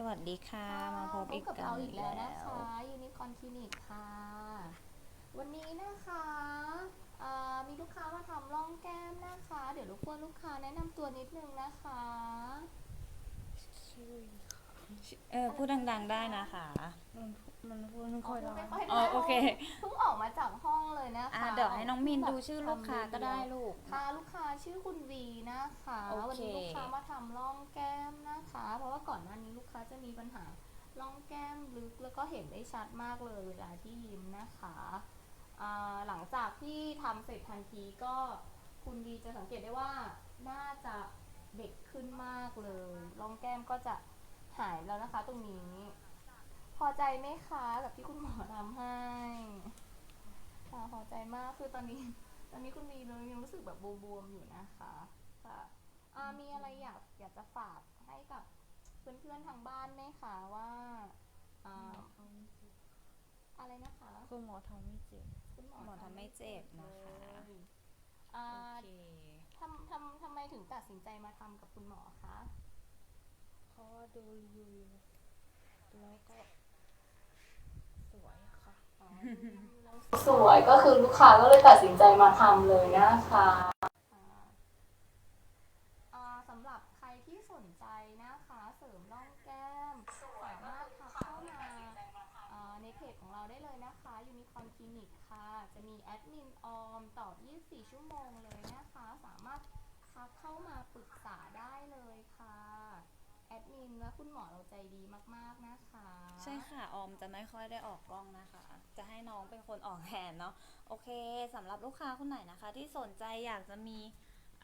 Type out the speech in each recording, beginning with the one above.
สวัสดีค่ะ มาพบอีกกับกัเรานอีกแล้แล้วนะวคะยูนิคอนคลินิกค่ะ วันนี้นะคะอ่ามีลูกค้ามาทำร่องแก้มนะคะ เดี๋ยวรบกวนลูกค้าแนะนำตัวนิดนึงนะคะเออพูดดัง ๆได้นะคะ มันพูดไม่ค่อยได้ไม่ค่อยอ๋อได้โอเคเพิ่งออกมาจากห้องเลยนะคะอะเดี๋ยวให้น้องมินดูชื่อลูกค้าก็ได้ลูกค่ะลูกค้าชื่อคุณวีนะคะโอเควันี้ลูกค้ามาทำร่องแก้มนะคะเพราะว่าก่ อนหน้านี้ลูกค้าจะมีปัญหาร่องแก้มลึกแล้วก็เห็นได้ชัดมากเลยเวลาที่ยิ้มนะคะหลังจากที่ทำเสร็จทันทีก็คุณวีจะสังเกตได้ว่าน่าจะเด็กขึ้นมากเลยร่องแก้มก็จะหายแล้วนะคะตรงนี้ พอใจไหมคะกับที่คุณหมอทำให้ค่ะพอใจมากคือตอนนี้ ตอนนี้คุณวีเลยยังรู้สึกแบบบวมๆอยู่นะคะค่ะอ่มีอะไรอยากอยากจะฝากให้กับ เพื่อนๆทางบ้านไหมคะว่าอ่าอะไรนะคะคือหมอทำไม่เจ็บ คุณหมอหมอทำไม่เจ็บนะคะเลยอ่าโอเคทำทำทำไมถึงตัดสินใจมาทำกับคุณหมอคะเพราะว่าดูรีวิวแล้วก็สวยค่ะ สวยก็คือลูกค้าก็เลยตัดสินใจมาทำเลยนะคะอ่าสำหรับใครที่สนใจนะคะ เสริมร่องแก้ม สามารถทักเข้ามาในเพจของเราได้เลยนะคะยูนิคอนคลินิกค่ะ จะมีแอดมินออมตอบ 24 ชั่วโมงเลยนะคะ สามารถทักเข้ามาปรึกษาได้เลยค่ะ แอดมินและคุณหมอเราใจดีมากๆนะคะ ใช่ค่ะ ออมจะไม่ค่อยได้ออกกล้องนะคะ จะให้น้องเป็นคนออกแทนเนาะ โอเคสำหรับลูกค้าคนไหนนะคะ ที่สนใจอยากจะมี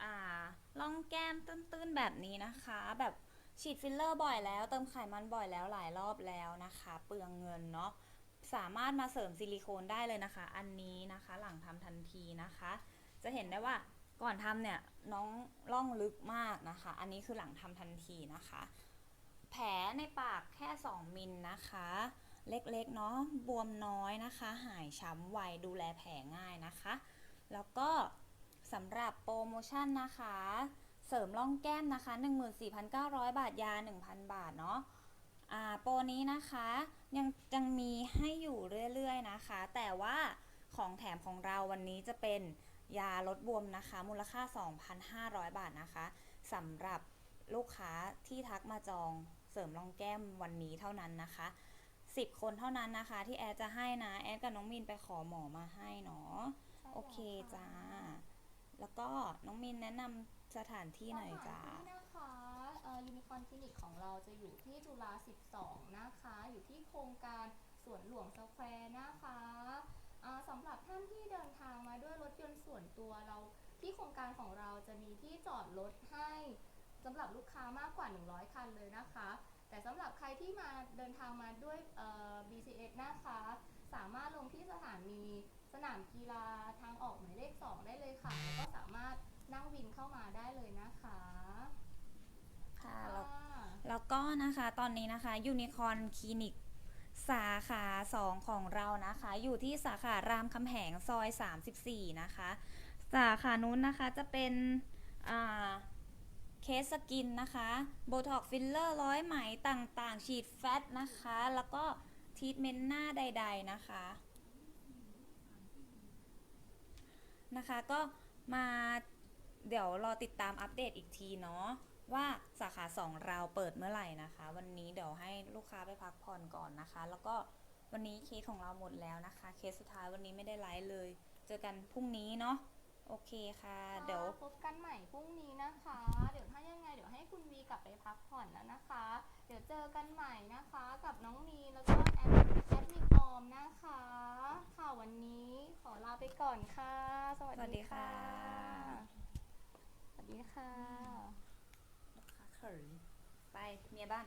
อ่าร่องแก้มตื้นๆแบบนี้นะคะ แบบ ฉีดฟิลเลอร์บ่อยแล้ว เติมไขมันบ่อยแล้วหลายรอบแล้วนะคะ เปลืองเงินเนาะสามารถมาเสริมซิลิโคนได้เลยนะคะ อันนี้นะคะหลังทำทันทีนะคะ จะเห็นได้ว่าก่อนทำเนี่ยน้องร่องลึกมากนะคะ อันนี้คือหลังทำทันทีนะคะ แผลในปากแค่ 2 มิลนะคะ เล็กๆเนาะบวมน้อยนะคะ หายช้ำไวดูแลแผลง่ายนะคะ แล้วก็สำหรับโปรโมชั่นนะคะ เสริมร่องแก้มนะคะ 14,900 บาทยา 1,000 บาทเนาะอ่าโปรนี้นะคะยังยังมีให้อยู่เรื่อยๆนะคะ แต่ว่าของแถมของเราวันนี้จะเป็นยาลดบวมนะคะ มูลค่า 2,500 บาทนะคะสำหรับลูกค้าที่ทักมาจองเสริมร่องแก้มวันนี้เท่านั้นนะคะ 10 คนเท่านั้นนะคะ ที่แอดจะให้นะ แอดกับน้องมินไปขอหมอมาให้เนาะโอเคจ้า แล้วก็น้องมินแนะนำสถานที่หน่อยจ้า สถนที่นะคะยูนิคอนคลินิกของเราจะอยู่ที่จุฬา12 นะคะ อยู่ที่โครงการสวนหลวงสแควร์นะคะอ่าสำหรับท่านที่เดินทางมาด้วยรถยนต์ส่วนตัวเราที่โครงการของเราจะมีที่จอดรถให้สำหรับลูกค้ามากกว่า 100 คันเลยนะคะ แต่สำหรับใครที่มาเดินทางมาด้วยเอ่อ BCS นะคะ สามารถลงที่สถานี สนามกีฬาทางออกหมายเลข 2 ได้เลยค่ะ แล้วก็สามารถนั่งวินเข้ามาได้เลยนะคะค่ะแล้วค่ะแล้วก็นะคะตอนนี้นะคะยูนิคอนคลินิกสาขา 2 ของเรานะคะ อยู่ที่สาขารามคำแหงซอย 34 นะคะ สาขานู้นนะคะจะเป็นอ่าเคสสกินนะคะโบท็อกฟิลเลอร์ร้อยไหมต่างๆ ฉีดแฟตนะคะ แล้วก็ทีทเมนต์หน้าใด ๆ นะคะ นะคะ ก็มาเดี๋ยวรอติดตามอัปเดตอีกทีเนาะว่าสาขา 2 เราเปิดเมื่อไหร่นะคะ วันนี้เดี๋ยวให้ลูกค้าไปพักผ่อนก่อนนะคะ แล้วก็วันนี้เคสของเราหมดแล้วนะคะ เคสสุดท้ายวันนี้ไม่ได้ไลฟ์เลย เจอกันพรุ่งนี้เนาะ โอเคค่ะ เดี๋ยว พบกันใหม่พรุ่งนี้นะคะ เดี๋ยวถ้ายังไงเดี๋ยวให้คุณวีกลับไปพักผ่อนแล้วนะคะ เดี๋ยวเจอกันใหม่นะคะกับน้องมีนแล้วก็แอดแอดมินออมนะคะ ค่ะวันนี้ขอลาไปก่อนค่ะ สวัสสวัสดีดีค่ะ ค่ะ สวัสดีค่ะลูกค้าเขินไปเมียบ้าน